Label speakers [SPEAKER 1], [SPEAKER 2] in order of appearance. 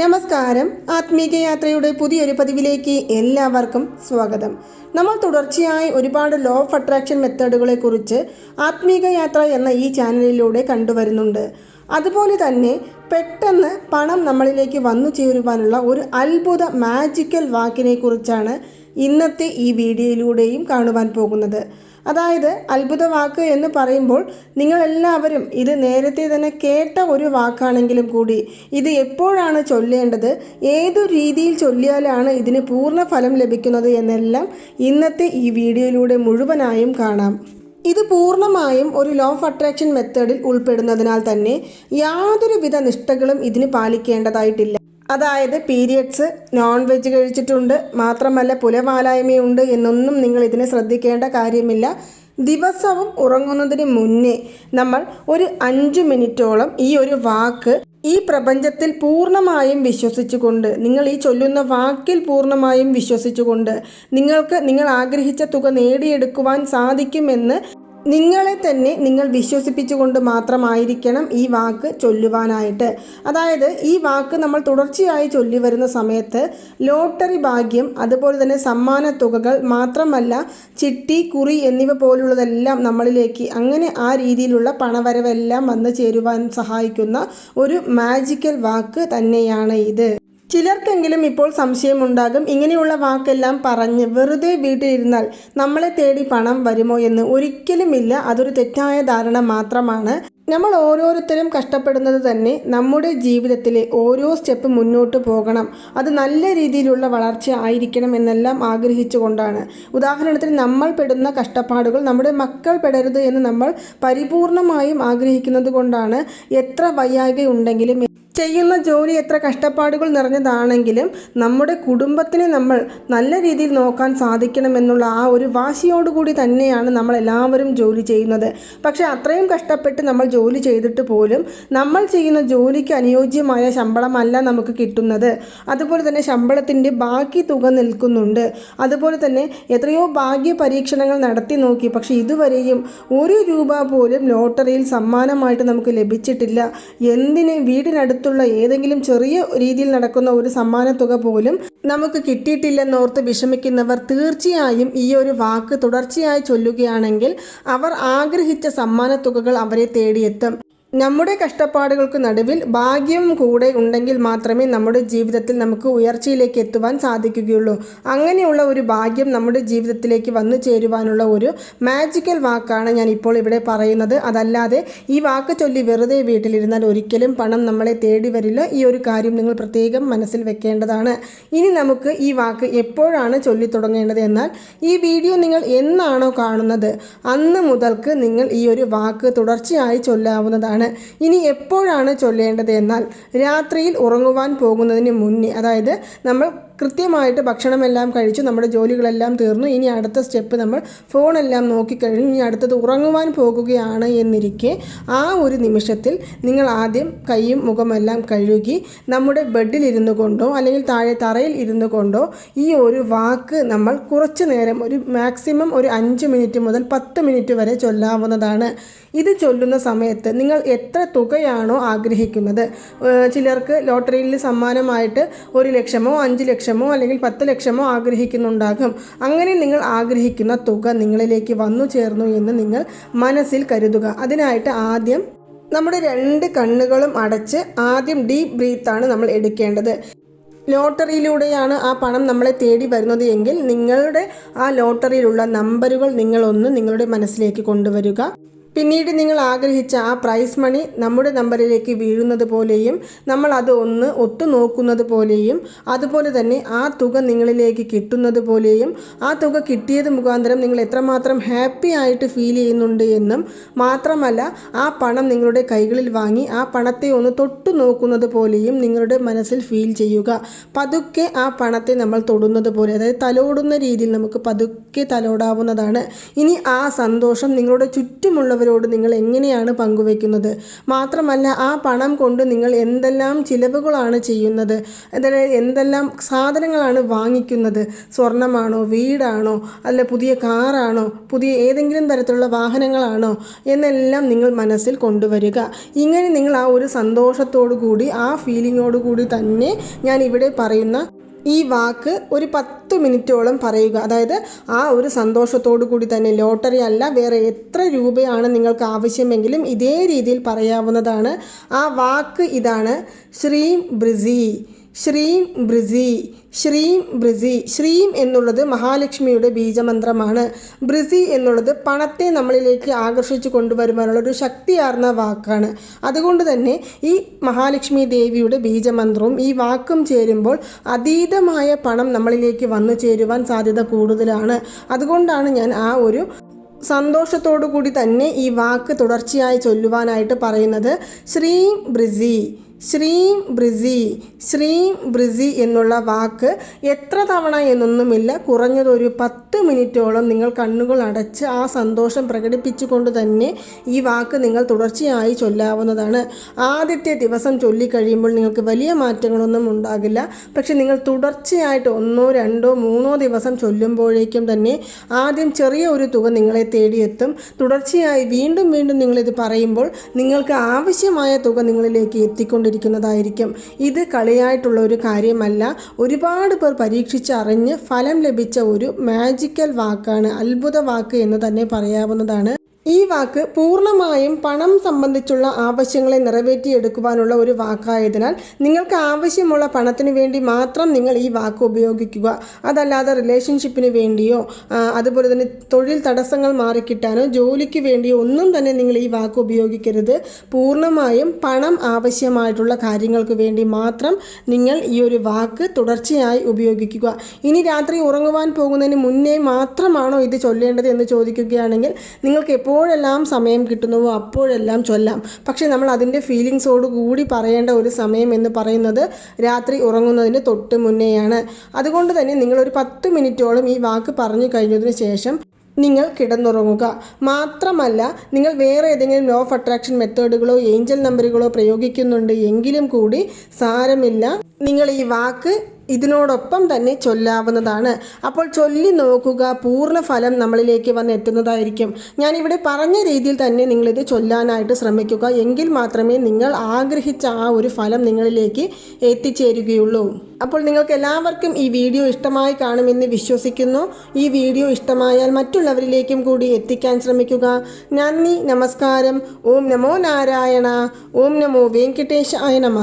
[SPEAKER 1] നമസ്കാരം. ആത്മീക യാത്രയുടെ പുതിയൊരു പതിവിലേക്ക് എല്ലാവർക്കും സ്വാഗതം. നമ്മൾ തുടർച്ചയായി ഒരുപാട് ലോ ഓഫ് അട്രാക്ഷൻ മെത്തേഡുകളെ കുറിച്ച് ആത്മീക യാത്ര എന്ന ഈ ചാനലിലൂടെ കണ്ടുവരുന്നുണ്ട്. അതുപോലെ തന്നെ പെട്ടെന്ന് പണം നമ്മളിലേക്ക് വന്നു ചേരുവാനുള്ള ഒരു അത്ഭുത മാജിക്കൽ വാക്കിനെ കുറിച്ചാണ് ഇന്നത്തെ ഈ വീഡിയോയിലൂടെയും കാണുവാൻ പോകുന്നത്. അതായത് അത്ഭുത വാക്ക് എന്ന് പറയുമ്പോൾ നിങ്ങളെല്ലാവരും ഇത് നേരത്തെ തന്നെ കേട്ട ഒരു വാക്കാണെങ്കിലും കൂടി. ഇത് എപ്പോഴാണ് ചൊല്ലേണ്ടത്? ഏതു രീതിയിൽ ചൊല്ലിയാലാണ് ഇതിന് പൂർണ ഫലം ലഭിക്കുന്നത് എന്നെല്ലാം ഇന്നത്തെ ഈ വീഡിയോയിലൂടെ മുഴുവനായും കാണാം. ഇത് പൂർണമായും ഒരു ലോ ഓഫ് അട്രാക്ഷൻ മെത്തേഡിൽ ഉൾപ്പെടുന്നതിനാൽ തന്നെ യാതൊരുവിധ നിഷ്ഠകളും ഇതിന് പാലിക്കേണ്ടതായിട്ടില്ല. അതായത് പീരിയഡ്സ് നോൺ വെജ് കഴിച്ചിട്ടുണ്ട്. മാത്രമല്ല പുലവാലായ്മയുണ്ട് എന്നൊന്നും നിങ്ങൾ ഇതിനെ ശ്രദ്ധിക്കേണ്ട കാര്യമില്ല. ദിവസവും ഉറങ്ങുന്നതിന് മുന്നേ നമ്മൾ ഒരു അഞ്ച് മിനിറ്റോളം ഈ ഒരു വാക്ക് ഈ പ്രപഞ്ചത്തിൽ പൂർണമായും വിശ്വസിച്ചുകൊണ്ട് നിങ്ങൾ ഈ ചൊല്ലുന്ന വാക്കിൽ പൂർണമായും വിശ്വസിച്ചുകൊണ്ട് നിങ്ങൾക്ക് നിങ്ങൾ ആഗ്രഹിച്ച തുക നേടിയെടുക്കുവാൻ സാധിക്കുമെന്ന് നിങ്ങളെ തന്നെ നിങ്ങൾ വിശ്വസിപ്പിച്ചുകൊണ്ട് മാത്രമായിരിക്കണം ഈ വാക്ക് ചൊല്ലുവാനായിട്ട്. അതായത് ഈ വാക്ക് നമ്മൾ തുടർച്ചയായി ചൊല്ലി വരുന്ന സമയത്ത് ലോട്ടറി ഭാഗ്യം അതുപോലെ തന്നെ സമ്മാന തുകകൾ മാത്രമല്ല ചിട്ടി കുറി എന്നിവ പോലുള്ളതെല്ലാം നമ്മളിലേക്ക് അങ്ങനെ ആ രീതിയിലുള്ള പണവരവെല്ലാം വന്നു ചേരുവാൻ സഹായിക്കുന്ന ഒരു മാജിക്കൽ വാക്ക് തന്നെയാണ് ഇത്. ചിലർക്കെങ്കിലും ഇപ്പോൾ സംശയമുണ്ടാകും. ഇങ്ങനെയുള്ള വാക്കെല്ലാം പറഞ്ഞ് വെറുതെ വീട്ടിലിരുന്നാൽ നമ്മളെ തേടി പണം വരുമോ എന്ന് ഒരിക്കലുമില്ല. അതൊരു തെറ്റായ ധാരണ മാത്രമാണ്. നമ്മൾ ഓരോരുത്തരും കഷ്ടപ്പെടുന്നത് തന്നെ നമ്മുടെ ജീവിതത്തിലെ ഓരോ സ്റ്റെപ്പ് മുന്നോട്ട് പോകണം. അത് നല്ല രീതിയിലുള്ള വളർച്ച ആയിരിക്കണം എന്നെല്ലാം ആഗ്രഹിച്ചുകൊണ്ടാണ്. ഉദാഹരണത്തിന് നമ്മൾ പെടുന്ന കഷ്ടപ്പാടുകൾ നമ്മുടെ മക്കൾ പെടരുത് എന്ന് നമ്മൾ പരിപൂർണമായും ആഗ്രഹിക്കുന്നത് കൊണ്ടാണ് എത്ര വയ്യായ്ക ഉണ്ടെങ്കിലും ചെയ്യുന്ന ജോലി എത്ര കഷ്ടപ്പാടുകൾ നിറഞ്ഞതാണെങ്കിലും നമ്മുടെ കുടുംബത്തിനെ നമ്മൾ നല്ല രീതിയിൽ നോക്കാൻ സാധിക്കണമെന്നുള്ള ആ ഒരു വാശിയോടുകൂടി തന്നെയാണ് നമ്മൾ എല്ലാവരും ജോലി ചെയ്യുന്നത്. പക്ഷേ അത്രയും കഷ്ടപ്പെട്ട് നമ്മൾ ജോലി ചെയ്തിട്ട് പോലും നമ്മൾ ചെയ്യുന്ന ജോലിക്ക് അനുയോജ്യമായ ശമ്പളമല്ല നമുക്ക് കിട്ടുന്നത്. അതുപോലെ തന്നെ ശമ്പളത്തിന്റെ ബാക്കി തുക നിൽക്കുന്നുണ്ട്. അതുപോലെ തന്നെ എത്രയോ ഭാഗ്യ പരീക്ഷണങ്ങൾ നടത്തി നോക്കി. പക്ഷേ ഇതുവരെയും ഒരു രൂപ പോലും ലോട്ടറിയിൽ സമ്മാനമായിട്ട് നമുക്ക് ലഭിച്ചിട്ടില്ല. എന്തിന് വീടിനടുത്ത് അടുത്തുള്ള ഏതെങ്കിലും ചെറിയ രീതിയിൽ നടക്കുന്ന ഒരു സമ്മാനത്തുക പോലും നമുക്ക് കിട്ടിയിട്ടില്ലെന്നോർത്ത് വിഷമിക്കുന്നവർ തീർച്ചയായും ഈ ഒരു വാക്ക് തുടർച്ചയായി ചൊല്ലുകയാണെങ്കിൽ അവർ ആഗ്രഹിച്ച സമ്മാനത്തുകകൾ അവരെ തേടിയെത്തും. നമ്മുടെ കഷ്ടപ്പാടുകൾക്ക് നടുവിൽ ഭാഗ്യം കൂടെ ഉണ്ടെങ്കിൽ മാത്രമേ നമ്മുടെ ജീവിതത്തിൽ നമുക്ക് ഉയർച്ചയിലേക്ക് എത്തുവാൻ സാധിക്കുകയുള്ളൂ. അങ്ങനെയുള്ള ഒരു ഭാഗ്യം നമ്മുടെ ജീവിതത്തിലേക്ക് വന്നു ചേരുവാനുള്ള ഒരു മാജിക്കൽ വാക്കാണ് ഞാൻ ഇപ്പോൾ ഇവിടെ പറയുന്നത്. അതല്ലാതെ ഈ വാക്ക് ചൊല്ലി വെറുതെ വീട്ടിലിരുന്നാൽ ഒരിക്കലും പണം നമ്മളെ തേടി വരില്ല. ഈ ഒരു കാര്യം നിങ്ങൾ പ്രത്യേകം മനസ്സിൽ വെക്കേണ്ടതാണ്. ഇനി നമുക്ക് ഈ വാക്ക് എപ്പോഴാണ് ചൊല്ലി തുടങ്ങേണ്ടത് എന്നാൽ ഈ വീഡിയോ നിങ്ങൾ എന്നാണോ കാണുന്നത് അന്ന് മുതൽക്ക് നിങ്ങൾ ഈ ഒരു വാക്ക് തുടർച്ചയായി ചൊല്ലാവുന്നതാണ്. ഇനി എപ്പോഴാണ് ചൊല്ലേണ്ടത് എന്നാൽ രാത്രിയിൽ ഉറങ്ങുവാൻ പോകുന്നതിന് മുന്നേ അതായത് നമ്മൾ കൃത്യമായിട്ട് ഭക്ഷണമെല്ലാം കഴിച്ച് നമ്മുടെ ജോലികളെല്ലാം തീർന്നു. ഇനി അടുത്ത സ്റ്റെപ്പ് നമ്മൾ ഫോണെല്ലാം നോക്കിക്കഴിഞ്ഞു ഇനി അടുത്തത് ഉറങ്ങുവാൻ പോകുകയാണ് എന്നിരിക്കെ ആ ഒരു നിമിഷത്തിൽ നിങ്ങൾ ആദ്യം കൈയും മുഖമെല്ലാം കഴുകി നമ്മുടെ ബെഡിൽ ഇരുന്നു കൊണ്ടോ അല്ലെങ്കിൽ താഴെ തറയിൽ ഇരുന്നു കൊണ്ടോ ഈ ഒരു വാക്ക് നമ്മൾ കുറച്ച് നേരം ഒരു മാക്സിമം ഒരു അഞ്ച് മിനിറ്റ് മുതൽ പത്ത് മിനിറ്റ് വരെ ചൊല്ലാവുന്നതാണ്. ഇത് ചൊല്ലുന്ന സമയത്ത് നിങ്ങൾ എത്ര തുകയാണോ ആഗ്രഹിക്കുന്നത്? ചിലർക്ക് ലോട്ടറിയിൽ സമ്മാനമായിട്ട് ഒരു ലക്ഷമോ അഞ്ച് ലക്ഷമോ അല്ലെങ്കിൽ പത്ത് ലക്ഷമോ ആഗ്രഹിക്കുന്നുണ്ടാകും. അങ്ങനെ നിങ്ങൾ ആഗ്രഹിക്കുന്ന തുക നിങ്ങളിലേക്ക് വന്നു ചേർന്നു എന്ന് നിങ്ങൾ മനസ്സിൽ കരുതുക. അതിനായിട്ട് ആദ്യം നമ്മുടെ രണ്ട് കണ്ണുകളും അടച്ച് ആദ്യം ഡീപ്പ് ബ്രീത്താണ് നമ്മൾ എടുക്കേണ്ടത്. ലോട്ടറിയിലൂടെയാണ് ആ പണം നമ്മളെ തേടി വരുന്നത് എങ്കിൽ നിങ്ങളുടെ ആ ലോട്ടറിയിലുള്ള നമ്പറുകൾ നിങ്ങളൊന്ന് നിങ്ങളുടെ മനസ്സിലേക്ക് കൊണ്ടുവരിക. പിന്നീട് നിങ്ങൾ ആഗ്രഹിച്ച ആ പ്രൈസ് മണി നമ്മുടെ നമ്പറിലേക്ക് വീഴുന്നത് പോലെയും നമ്മൾ അത് ഒന്ന് ഒത്തു നോക്കുന്നത് പോലെയും അതുപോലെ തന്നെ ആ തുക നിങ്ങളിലേക്ക് കിട്ടുന്നത് പോലെയും ആ തുക കിട്ടിയത് മുഖാന്തരം നിങ്ങൾ എത്രമാത്രം ഹാപ്പി ആയിട്ട് ഫീൽ ചെയ്യുന്നുണ്ട് എന്നും മാത്രമല്ല ആ പണം നിങ്ങളുടെ കൈകളിൽ വാങ്ങി ആ പണത്തെ ഒന്ന് തൊട്ടു നോക്കുന്നത് പോലെയും നിങ്ങളുടെ മനസ്സിൽ ഫീൽ ചെയ്യുക. പതുക്കെ ആ പണത്തെ നമ്മൾ തൊടുന്നത് പോലെ അതായത് തലോടുന്ന രീതിയിൽ നമുക്ക് പതുക്കെ തലോടാവുന്നതാണ്. ഇനി ആ സന്തോഷം നിങ്ങളുടെ ചുറ്റുമുള്ളവർ മറ്റുള്ളവരോട് നിങ്ങൾ എങ്ങനെയാണ് പങ്കുവെക്കുന്നത് മാത്രമല്ല ആ പണം കൊണ്ട് നിങ്ങൾ എന്തെല്ലാം ചിലവുകളാണ് ചെയ്യുന്നത്? അതായത് എന്തെല്ലാം സാധനങ്ങളാണ് വാങ്ങിക്കുന്നത്? സ്വർണമാണോ വീടാണോ അല്ല പുതിയ കാറാണോ പുതിയ ഏതെങ്കിലും തരത്തിലുള്ള വാഹനങ്ങളാണോ എന്നെല്ലാം നിങ്ങൾ മനസ്സിൽ കൊണ്ടുവരിക. ഇങ്ങനെ നിങ്ങൾ ആ ഒരു സന്തോഷത്തോടു കൂടി ആ ഫീലിങ്ങോടു കൂടി തന്നെ ഞാൻ ഇവിടെ പറയുന്ന ഈ വാക്ക് ഒരു പത്ത് മിനിറ്റോളം പറയുക. അതായത് ആ ഒരു സന്തോഷത്തോടു കൂടി തന്നെ ലോട്ടറി അല്ല വേറെ എത്ര രൂപയാണ് നിങ്ങൾക്ക് ആവശ്യമെങ്കിലും ഇതേ രീതിയിൽ പറയാവുന്നതാണ്. ആ വാക്ക് ഇതാണ് ശ്രീം ബ്രിസി. ശ്രീം ബ്രിസി ശ്രീം ബ്രിസി ശ്രീം എന്നുള്ളത് മഹാലക്ഷ്മിയുടെ ബീജമന്ത്രമാണ്. ബ്രിസി എന്നുള്ളത് പണത്തെ നമ്മളിലേക്ക് ആകർഷിച്ചു കൊണ്ടുവരുവാനുള്ള ഒരു ശക്തിയാർന്ന വാക്കാണ്. അതുകൊണ്ട് തന്നെ ഈ മഹാലക്ഷ്മി ദേവിയുടെ ബീജമന്ത്രവും ഈ വാക്കും ചേരുമ്പോൾ അതീതമായ പണം നമ്മളിലേക്ക് വന്നു ചേരുവാൻ സാധ്യത കൂടുതലാണ്. അതുകൊണ്ടാണ് ഞാൻ ആ ഒരു സന്തോഷത്തോടു കൂടി തന്നെ ഈ വാക്ക് തുടർച്ചയായി ചൊല്ലുവാനായിട്ട് പറയുന്നത്. ശ്രീം ബ്രിസി ശ്രീം ബ്രിസി ശ്രീം ബ്രിസി എന്നുള്ള വാക്ക് എത്ര തവണ എന്നൊന്നുമില്ല. കുറഞ്ഞതൊരു പത്ത് മിനിറ്റോളം നിങ്ങൾ കണ്ണുകൾ അടച്ച് ആ സന്തോഷം പ്രകടിപ്പിച്ചുകൊണ്ട് തന്നെ ഈ വാക്ക് നിങ്ങൾ തുടർച്ചയായി ചൊല്ലാവുന്നതാണ്. ആദ്യത്തെ ദിവസം ചൊല്ലിക്കഴിയുമ്പോൾ നിങ്ങൾക്ക് വലിയ മാറ്റങ്ങളൊന്നും ഉണ്ടാകില്ല. പക്ഷെ നിങ്ങൾ തുടർച്ചയായിട്ട് ഒന്നോ രണ്ടോ മൂന്നോ ദിവസം ചൊല്ലുമ്പോഴേക്കും തന്നെ ആദ്യം ചെറിയ ഒരു തുക നിങ്ങളെ തേടിയെത്തും. തുടർച്ചയായി വീണ്ടും വീണ്ടും നിങ്ങളിത് പറയുമ്പോൾ നിങ്ങൾക്ക് ആവശ്യമായ തുക നിങ്ങളിലേക്ക് എത്തിക്കൊണ്ടിരിക്കുന്നതായിരിക്കും ഇത് കളിയായിട്ടുള്ള ഒരു കാര്യമല്ല. ഒരുപാട് പേർ പരീക്ഷിച്ചറിഞ്ഞ് ഫലം ലഭിച്ച ഒരു മാജിക്കൽ വാക്കാണ് അത്ഭുത വാക്ക് എന്ന് തന്നെ പറയാവുന്നതാണ്. ഈ വാക്ക് പൂർണമായും പണം സംബന്ധിച്ചുള്ള ആവശ്യങ്ങളെ നിറവേറ്റിയെടുക്കുവാനുള്ള ഒരു വാക്കായതിനാൽ നിങ്ങൾക്ക് ആവശ്യമുള്ള പണത്തിന് വേണ്ടി മാത്രം നിങ്ങൾ ഈ വാക്ക് ഉപയോഗിക്കുക. അതല്ലാതെ റിലേഷൻഷിപ്പിന് വേണ്ടിയോ അതുപോലെ തന്നെ തൊഴിൽ തടസ്സങ്ങൾ മാറിക്കിട്ടാനോ ജോലിക്ക് വേണ്ടിയോ ഒന്നും തന്നെ നിങ്ങൾ ഈ വാക്ക് ഉപയോഗിക്കരുത്. പൂർണമായും പണം ആവശ്യമായിട്ടുള്ള കാര്യങ്ങൾക്ക് വേണ്ടി മാത്രം നിങ്ങൾ ഈ ഒരു വാക്ക് തുടർച്ചയായി ഉപയോഗിക്കുക. ഇനി രാത്രി ഉറങ്ങുവാൻ പോകുന്നതിന് മുന്നേ മാത്രമാണോ ഇത് ചൊല്ലേണ്ടത് എന്ന് ചോദിക്കുകയാണെങ്കിൽ നിങ്ങൾക്ക് എപ്പോഴെല്ലാം സമയം കിട്ടുന്നുവോ അപ്പോഴെല്ലാം ചൊല്ലാം. പക്ഷേ നമ്മൾ അതിന്റെ ഫീലിങ്സോട് കൂടി പറയേണ്ട ഒരു സമയം എന്ന് പറയുന്നത് രാത്രി ഉറങ്ങുന്നതിന് തൊട്ട് മുന്നേയാണ്. അതുകൊണ്ട് തന്നെ നിങ്ങളൊരു പത്ത് മിനിറ്റോളം ഈ വാക്ക് പറഞ്ഞു കഴിഞ്ഞതിന് ശേഷം നിങ്ങൾ കിടന്നുറങ്ങുക. മാത്രമല്ല നിങ്ങൾ വേറെ ഏതെങ്കിലും ലോ ഓഫ് അട്രാക്ഷൻ മെത്തേഡുകളോ ഏഞ്ചൽ നമ്പറുകളോ പ്രയോഗിക്കുന്നുണ്ട് എങ്കിലും കൂടി സാരമില്ല. നിങ്ങൾ ഈ വാക്ക് ഇതിനോടൊപ്പം തന്നെ ചൊല്ലാവുന്നതാണ്. അപ്പോൾ ചൊല്ലി നോക്കുക പൂർണ ഫലം നമ്മളിലേക്ക് വന്ന് എത്തുന്നതായിരിക്കും. ഞാനിവിടെ പറഞ്ഞ രീതിയിൽ തന്നെ നിങ്ങളിത് ചൊല്ലാനായിട്ട് ശ്രമിക്കുക. എങ്കിൽ മാത്രമേ നിങ്ങൾ ആഗ്രഹിച്ച ആ ഒരു ഫലം നിങ്ങളിലേക്ക് എത്തിച്ചേരുകയുള്ളൂ. അപ്പോൾ നിങ്ങൾക്ക് എല്ലാവർക്കും ഈ വീഡിയോ ഇഷ്ടമായി കാണുമെന്ന് വിശ്വസിക്കുന്നു. ഈ വീഡിയോ ഇഷ്ടമായാൽ മറ്റുള്ളവരിലേക്കും കൂടി എത്തിക്കാൻ ശ്രമിക്കുക. നന്ദി നമസ്കാരം. ഓം നമോ നാരായണ. ഓം നമോ വെങ്കിട്ടേശായ നമ.